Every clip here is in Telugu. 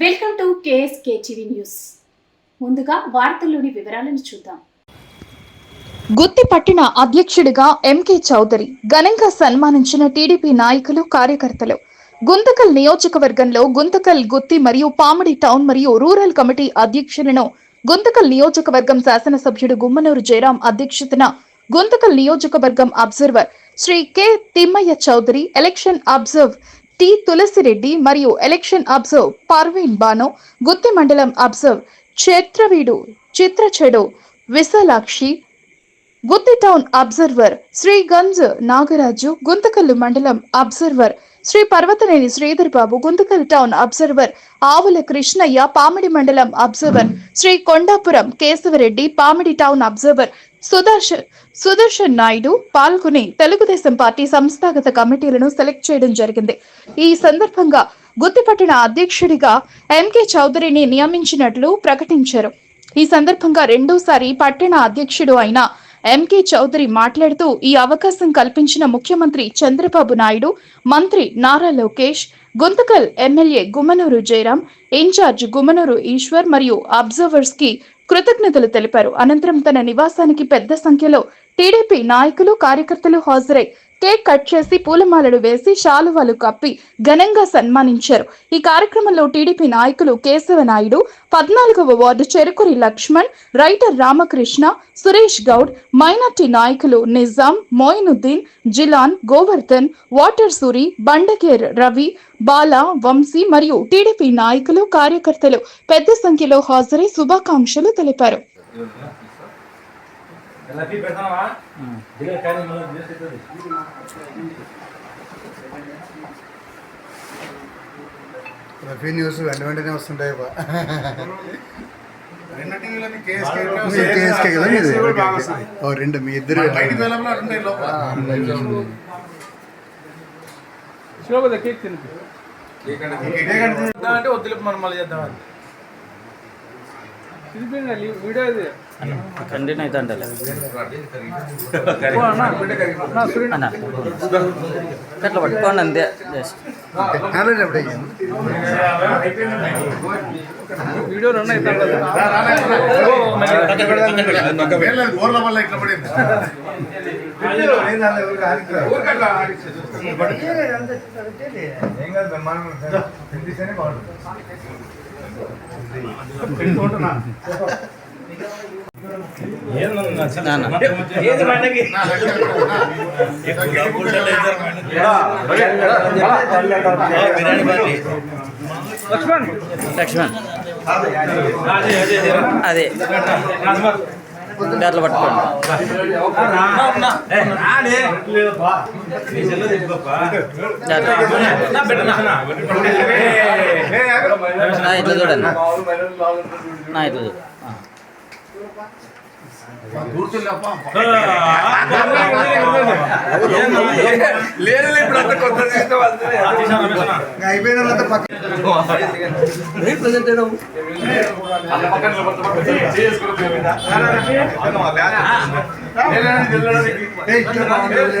Welcome to KSK TV news. ముందుగా వార్తల్లోని వివరాలను చూద్దాం. గుత్తి పట్టిన అధ్యక్షుడిగా ఎంకే చౌదరి ఘనంగా సన్మానించిన టీడీపీ నాయకులు కార్యకర్తలు. గుంతకల్ నియోజకవర్గంలో గుంతకల్ గుత్తి మరియు పామడి టౌన్ మరియు రూరల్ కమిటీ అధ్యక్షులను గుంతకల్ నియోజకవర్గం శాసనసభ్యుడు గుమ్మనూరు జయరాం అధ్యక్షతన గుంతకల్ నియోజకవర్గం observer Shri K Thimmaiah Chowdary election observer T Tulasireddy మరియు ఎలక్షన్ అబ్జర్వ్ పర్వీన్ బానో గుత్తి మండలం అబ్జర్వ్ క్షేత్రవీడు చిత్రచెడు విశాలాక్షి గుత్తి టౌన్ అబ్జర్వర్ శ్రీ గంజ్ నాగరాజు గుంతకల్లు మండలం observer Shri Parvathaneni Sridhar Babu Guntakal town observer Avula Krishnaiah Pamidi మండలం observer Shri Kondapuram Kesavareddy Pamidi town observer Sudarshan Sudarshan Naidu పాల్గొని తెలుగుదేశం పార్టీ సంస్థాగత కమిటీలను సెలెక్ట్ చేయడం జరిగింది. ఈ సందర్భంగా గుత్తిపట్టిన అధ్యక్షుడిగా ఎంకే చౌదరిని నియమించినట్లు ప్రకటించారు. ఈ సందర్భంగా రెండోసారి పట్టణ అధ్యక్షుడు అయిన ఎంకే చౌదరి మాట్లాడుతూ ఈ అవకాశం కల్పించిన ముఖ్యమంత్రి చంద్రబాబు నాయుడు మంత్రి Nara Lokesh Guntakal MLA Gummanur Jayaram in charge Gummanur Eshwar మరియు అబ్జర్వర్స్కి కృతజ్ఞతలు తెలిపారు. అనంతరం తన నివాసానికి పెద్ద సంఖ్యలో టీడీపీ నాయకులు కార్యకర్తలు హాజరై కేక్ కట్ చేసి పూలమాలలు వేసి శాలువాలు కప్పి ఘనంగా సన్మానించారు. ఈ కార్యక్రమంలో టీడీపీ నాయకులు కేశవ నాయుడు పద్నాలుగవ ward Cherukuri Lakshman writer Ramakrishna Suresh Goud minority నాయకులు నిజాం మోయినుద్దీన్ జిలాన్ గోవర్ధన్ వాటర్ సూరి బండకేర్ రవి బాల వంశీ మరియు టీడీపీ నాయకులు కార్యకర్తలు పెద్ద సంఖ్యలో హాజరై శుభాకాంక్షలు తెలిపారు. రఫీ న్యూస్ వెంట వెంటనే వస్తుంటాయి రెండు మీ ఇద్దరు శోభద అంటే వద్దులేపు మనం మళ్ళీ చేద్దాం వీడియో కంటిన్యూ అయితే అంటారు ఓ అన్న, అన్న, చూడండి. అన్న అట్లా పట్టుకోండి అంతే జస్ట్ టెక్నాలజీ అప్పుడే వీడియో లక్ష్మణ్. లక్ష్మణ్. అదే అట్లా పట్టుకోండి నా ఇట్లా చూడండి. నా ఇట్లా చూడు. అయిపోయిన వాళ్ళంతా పక్క ఏయ్, ఇట్లా బాగుంటుంది.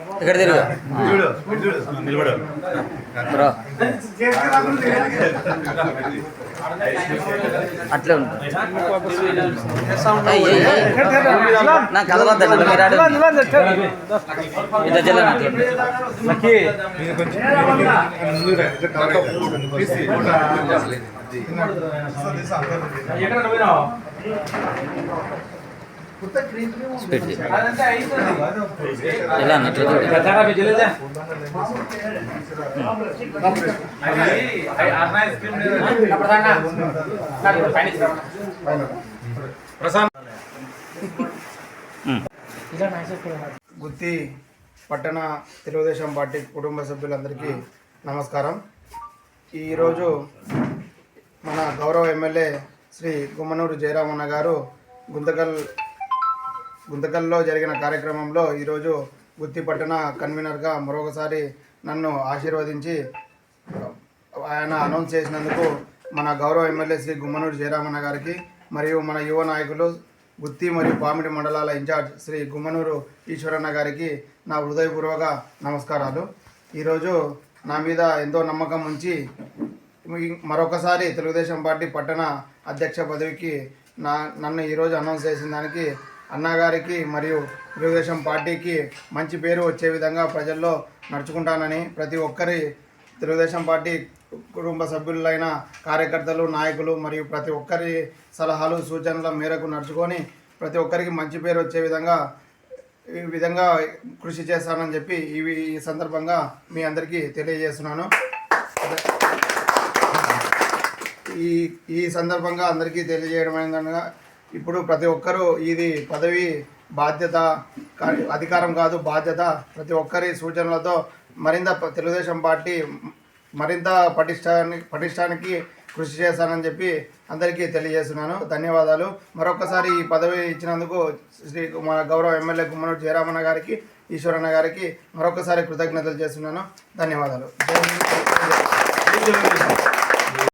ఇక్కడ తిరుగు. అట్లే ఉంటుంది. నా కదలొద్దండి మీరు ఆడండి. ఇట్లా చెల్లని అట్లా ఉంటుంది. స్పీడ్. ఇలా అన్నట్లు. గుత్తి పట్టణ తెలుగుదేశం పార్టీ కుటుంబ సభ్యులందరికీ నమస్కారం. ఈరోజు మన గౌరవ ఎమ్మెల్యే శ్రీ గుమ్మనూరు జయరామన్న గారు గుంతకల్ గుంతకల్లో జరిగిన కార్యక్రమంలో ఈరోజు గుత్తి పట్టణ కన్వీనర్గా మరొకసారి నన్ను ఆశీర్వదించి ఆయన అనౌన్స్ చేసినందుకు మన గౌరవ ఎమ్మెల్యే శ్రీ గుమ్మనూరు జయరామన్న గారికి మరియు మన యువ నాయకులు గుత్తి మరియు పామిడి మండలాల ఇన్ఛార్జ్ శ్రీ గుమ్మనూరు ఈశ్వరన్న గారికి నా హృదయపూర్వక నమస్కారాలు. ఈరోజు నా మీద ఎంతో నమ్మకం ఉంచి మరొకసారి తెలుగుదేశం పార్టీ పట్టణ అధ్యక్ష పదవికి నా నన్ను ఈరోజు అనౌన్స్ చేసిన దానికి అన్నగారికి మరియు తెలుగుదేశం పార్టీకి మంచి పేరు వచ్చే విధంగా ప్రజల్లో నడుచుకుంటానని ప్రతి ఒక్కరి తెలుగుదేశం పార్టీ కుటుంబ సభ్యులైన కార్యకర్తలు నాయకులు మరియు ప్రతి ఒక్కరి సలహాలు సూచనల మేరకు నడుచుకొని ప్రతి ఒక్కరికి మంచి పేరు వచ్చే విధంగా ఈ విధంగా కృషి చేస్తానని చెప్పి ఇవి ఈ సందర్భంగా మీ అందరికీ తెలియజేస్తున్నాను. ఈ ఈ సందర్భంగా అందరికీ తెలియజేయడం ఏంటనగా ఇప్పుడు ప్రతి ఒక్కరూ ఇది పదవి బాధ్యత కా- అధికారం కాదు బాధ్యత ప్రతి ఒక్కరి సూచనలతో మరింత తెలుగుదేశం పార్టీ మరింత పటిష్టానికి పటిష్టానికి కృషి చేస్తానని చెప్పి అందరికీ తెలియజేస్తున్నాను. ధన్యవాదాలు. మరొకసారి ఈ పదవి ఇచ్చినందుకు శ్రీ మన గౌరవ ఎమ్మెల్యే గుమ్మనూరు జయరామన్న గారికి ఈశ్వరన్న గారికి మరొకసారి కృతజ్ఞతలు చేస్తున్నాను. ధన్యవాదాలు.